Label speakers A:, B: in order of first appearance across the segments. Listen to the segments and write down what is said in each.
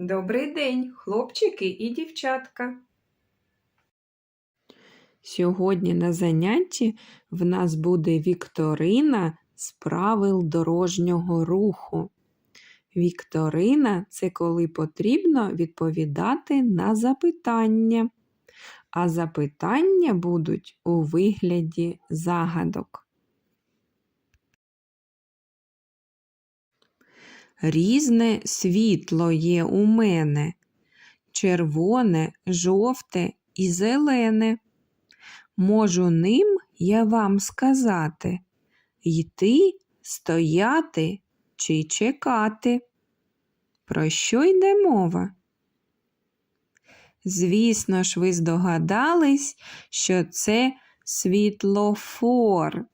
A: Добрий день, хлопчики і дівчатка. Сьогодні на занятті в нас буде вікторина з правил дорожнього руху. Вікторина це коли потрібно відповідати на запитання, а запитання будуть у вигляді загадок. Різне світло є у мене, червоне, жовте і зелене. Можу ним я вам сказати йти, стояти чи чекати. Про що йде мова? Звісно ж, ви здогадались, що це світлофор.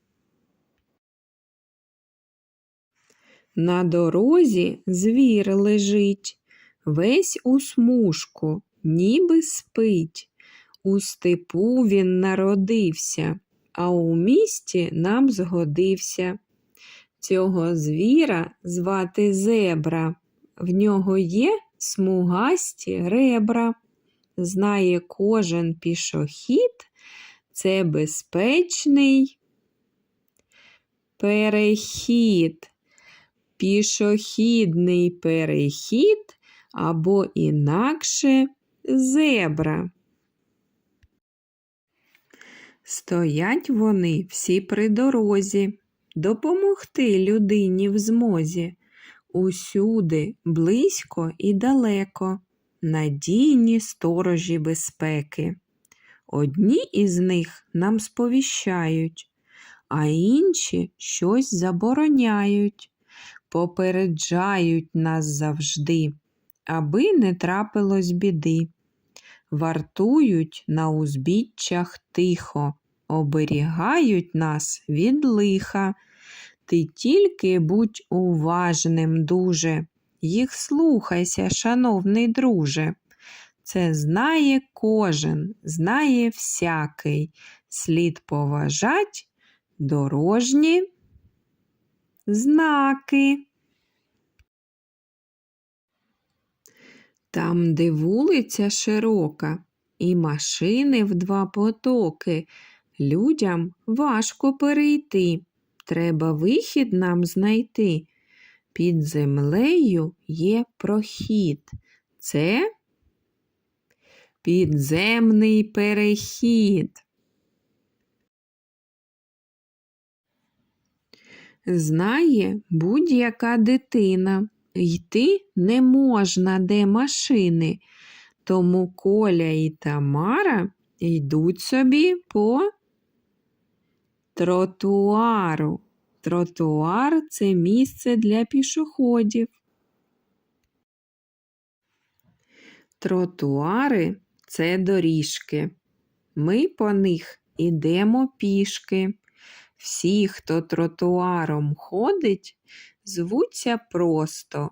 A: На дорозі звір лежить, весь у смужку, ніби спить. У степу він народився, а у місті нам згодився. Цього звіра звати зебра. В нього є смугасті ребра. Знає кожен пішохід, це безпечний перехід пішохідний перехід або інакше зебра. Стоять вони всі при дорозі, допомогти людині в змозі. Усюди, близько і далеко, надійні сторожі безпеки. Одні із них нам сповіщають, а інші щось забороняють попереджають нас завжди, аби не трапилось біди. Вартують на узбіччях тихо, оберігають нас від лиха. Ти тільки будь уважним дуже, їх слухайся, шановний друже. Це знає кожен, знає всякий, слід поважать дорожні знаки. Там, де вулиця широка, і машини в два потоки, людям важко перейти. Треба вихід нам знайти. Під землею є прохід. Це підземний перехід. Знає будь-яка дитина, йти не можна де машини, тому Коля і Тамара йдуть собі по тротуару. Тротуар це місце для пішоходів. Тротуари це доріжки. Ми по них ідемо пішки. Всі, хто тротуаром ходить, звуться просто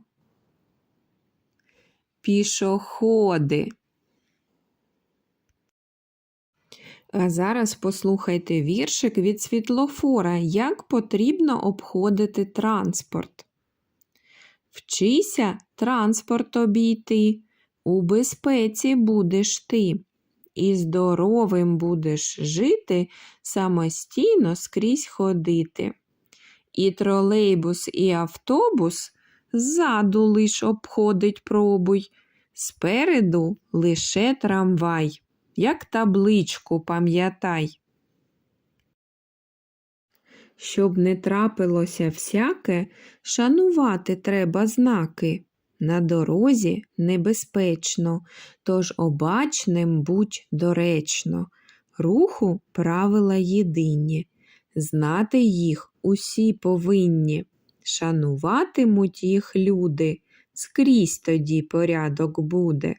A: пішоходи. А зараз послухайте віршик від світлофора, як потрібно обходити транспорт. Вчися транспорт обійти, у безпеці будеш ти і здоровим будеш жити, самостійно скрізь ходити. І тролейбус, і автобус ззаду лиш обходить пробуй, спереду лише трамвай, як табличку пам'ятай. Щоб не трапилося всяке, шанувати треба знаки. На дорозі небезпечно, тож обачним будь доречно. Руху правила єдині, знати їх усі повинні, шануватимуть їх люди, скрізь тоді порядок буде.